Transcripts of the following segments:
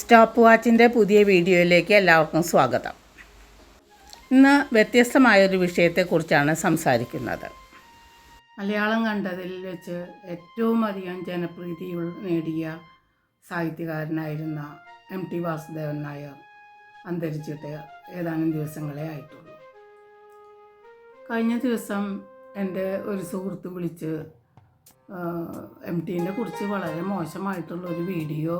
Stop വാച്ചിന്റെ പുതിയ വീഡിയോയിലേക്ക് എല്ലാവർക്കും സ്വാഗതം. ഇന്ന് വ്യത്യസ്തമായൊരു വിഷയത്തെക്കുറിച്ചാണ് സംസാരിക്കുന്നത്. മലയാളം കണ്ടതിൽ വെച്ച് ഏറ്റവും അധികം ജനപ്രീതി നേടിയ സാഹിത്യകാരനായിരുന്ന എം ടി വാസുദേവൻ നായർ അന്തരിച്ചിട്ട് ഏതാനും ദിവസങ്ങളെ ആയിട്ടുള്ളൂ. കഴിഞ്ഞ ദിവസം എന്റെ ഒരു സുഹൃത്ത് വിളിച്ച് എം ടീനെ കുറിച്ച് വളരെ മോശമായിട്ടുള്ള ഒരു വീഡിയോ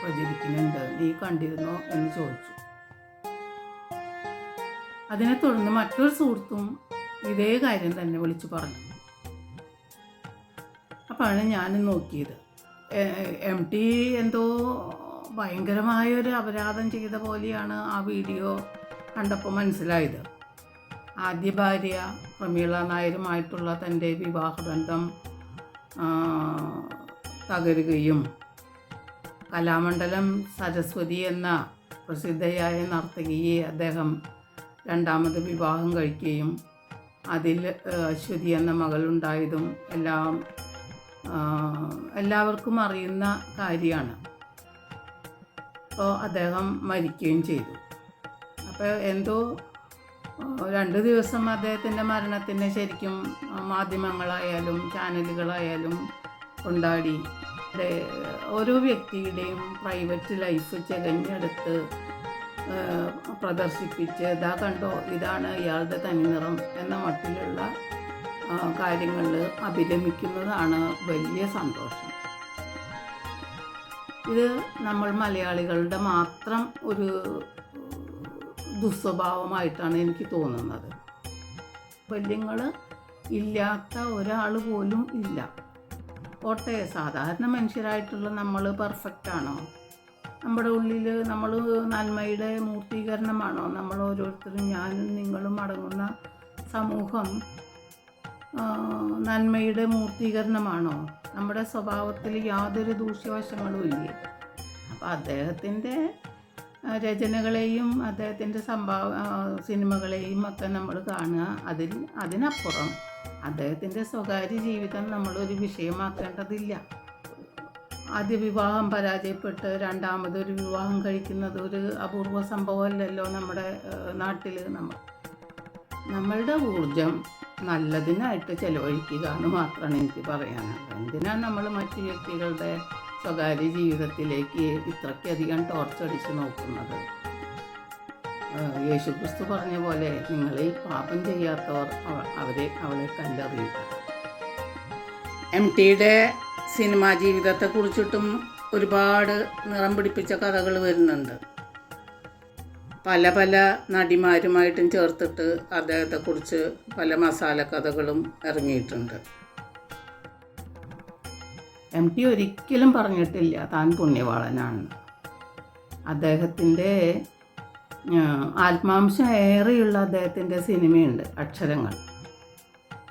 പ്രചരിക്കുന്നുണ്ട് നീ കണ്ടിരുന്നോ എന്ന് ചോദിച്ചു. അതിനെ തുടർന്ന് മറ്റൊരു സുഹൃത്തും ഇതേ കാര്യം തന്നെ വിളിച്ചു പറഞ്ഞു. അപ്പോഴാണ് ഞാൻ നോക്കിയത്. എം ടി എന്തോ ഭയങ്കരമായൊരു അപരാധം ചെയ്ത പോലെയാണ് ആ വീഡിയോ കണ്ടപ്പോൾ മനസ്സിലായത്. ആദ്യ ഭാര്യ പ്രമീള നായരുമായിട്ടുള്ള തന്റെ വിവാഹബന്ധം തകരുകയും കലാമണ്ഡലം സരസ്വതി എന്ന പ്രസിദ്ധയായ നർത്തകിയെ അദ്ദേഹം രണ്ടാമത് വിവാഹം കഴിക്കുകയും അതിൽ അശ്വതി എന്ന മകളുണ്ടായതും എല്ലാം എല്ലാവർക്കും അറിയുന്ന കാര്യമാണ്. അപ്പോൾ അദ്ദേഹം മരിക്കുകയും ചെയ്തു. അപ്പോൾ എന്തോ രണ്ട് ദിവസം അദ്ദേഹത്തിന്റെ മരണത്തിന് ശരിക്കും മാധ്യമങ്ങളായാലും ചാനലുകളായാലും കൊണ്ടാടി. ഓരോ വ്യക്തിയുടെയും പ്രൈവറ്റ് ലൈഫ് ചെകഞ്ഞെടുത്ത് പ്രദർശിപ്പിച്ച് ഇതാ കണ്ടോ ഇതാണ് ഇയാളുടെ തനിനിറം എന്ന മട്ടിലുള്ള കാര്യങ്ങളിൽ അഭിരമിക്കുന്നതാണ് വലിയ സന്തോഷം. ഇത് നമ്മൾ മലയാളികളുടെ മാത്രം ഒരു ദുസ്വഭാവമായിട്ടാണ് എനിക്ക് തോന്നുന്നത്. വല്യങ്ങൾ ഇല്ലാത്ത ഒരാൾ പോലും ഇല്ല. പോട്ടെ സാധാരണ മനുഷ്യരായിട്ടുള്ള നമ്മൾ പെർഫെക്റ്റ് ആണോ? നമ്മുടെ ഉള്ളിൽ നമ്മൾ നന്മയുടെ മൂർത്തീകരണമാണോ? നമ്മൾ ഓരോരുത്തരും ഞാനും നിങ്ങളും അടങ്ങുന്ന സമൂഹം നന്മയുടെ മൂർത്തീകരണമാണോ? നമ്മുടെ സ്വഭാവത്തിൽ യാതൊരു ദൂഷ്യവശങ്ങളും ഇല്ലേ? അപ്പോൾ അദ്ദേഹത്തിന്റെ രചനകളെയും അദ്ദേഹത്തിന്റെ സംഭാവ സിനിമകളെയും ഒക്കെ നമ്മൾ കാണുക. അതിൽ അതിനപ്പുറം അദ്ദേഹത്തിന്റെ സ്വകാര്യ ജീവിതം നമ്മളൊരു വിഷയമാക്കേണ്ടതില്ല. ആദ്യ വിവാഹം പരാജയപ്പെട്ട് രണ്ടാമതൊരു വിവാഹം കഴിക്കുന്നത് ഒരു അപൂർവ സംഭവമല്ലല്ലോ നമ്മുടെ നാട്ടിൽ നമ്മൾ നമ്മളുടെ ഊർജം നല്ലതിനായിട്ട് ചെലവഴിക്കുക എന്ന് മാത്രമാണ് എനിക്ക് പറയാനുള്ളത്. എന്തിനാണ് നമ്മൾ മറ്റു വ്യക്തികളുടെ സ്വകാര്യ ജീവിതത്തിലേക്ക് ഇത്രയ്ക്കധികം ടോർച്ചടിച്ച് നോക്കുന്നത്. യേശു യേശുക്രിസ്തു പറഞ്ഞ പോലെ നിങ്ങളിൽ പാപം ചെയ്യാത്തവർ അവ- അവരെ അവളെ കണ്ടറിയുക. എം ടിയുടെ സിനിമാ ജീവിതത്തെക്കുറിച്ചിട്ടും ഒരുപാട് നിറം പിടിപ്പിച്ച കഥകൾ വരുന്നുണ്ട്. പല പല നടിമാരുമായിട്ടും ചേർത്തിട്ട് അദ്ദേഹത്തെക്കുറിച്ച് പല മസാല കഥകളും ഇറങ്ങിയിട്ടുണ്ട്. എം ടി ഒരിക്കലും പറഞ്ഞിട്ടില്ല താൻ പുണ്യവാളനാണെന്ന് അദ്ദേഹത്തിന്റെ ആത്മാംശം ഏറെയുള്ള അദ്ദേഹത്തിന്റെ സിനിമയുണ്ട് അക്ഷരങ്ങൾ.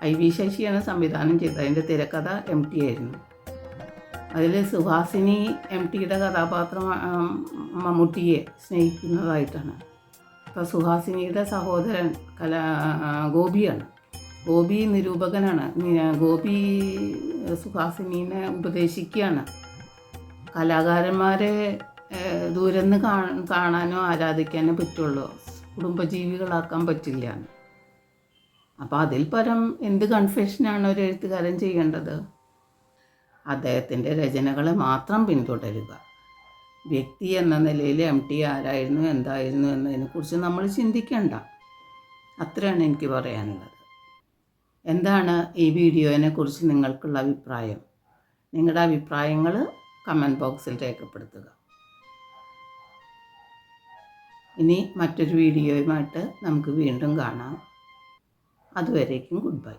ഐ വി ശശിയാണ് സംവിധാനം ചെയ്തത് അതിന്റെ തിരക്കഥ എം ടി ആയിരുന്നു. അതിൽ സുഹാസിനി എം ടിയുടെ കഥാപാത്രം മമ്മൂട്ടിയെ സ്നേഹിക്കുന്നതായിട്ടാണ്. അപ്പോൾ സുഹാസിനിയുടെ സഹോദരൻ കല ഗോപിയാണ്. ഗോപി നിരൂപകനാണ്. ഗോപി സുഹാസിനീനെ ഉപദേശിക്കുകയാണ്. കലാകാരന്മാരെ ദൂരന്ന് കാണാനോ ആരാധിക്കാനോ പറ്റുള്ളൂ. കുടുംബജീവികളാക്കാൻ പറ്റില്ല. അപ്പോൾ അതിൽ പരം എന്ത് കൺഫെഷനാണ് ഒരു എഴുത്തുകാരൻ ചെയ്യേണ്ടത്? അദ്ദേഹത്തിന്റെ രചനകളെ മാത്രം പിന്തുടരുക. വ്യക്തി എന്ന നിലയിൽ എം ടി ആരായിരുന്നു എന്തായിരുന്നു എന്നതിനെക്കുറിച്ച് നമ്മൾ ചിന്തിക്കേണ്ട. അത്രയാണ് എനിക്ക് പറയാനുള്ളത്. എന്താണ് ഈ വീഡിയോനെ കുറിച്ച് നിങ്ങൾക്കുള്ള അഭിപ്രായം? നിങ്ങളുടെ അഭിപ്രായങ്ങൾ കമന്റ് ബോക്സിൽ രേഖപ്പെടുത്തുക. ഇനി മറ്റൊരു വീഡിയോയുമായിട്ട് നമുക്ക് വീണ്ടും കാണാം. അതുവരേക്കും ഗുഡ് ബൈ.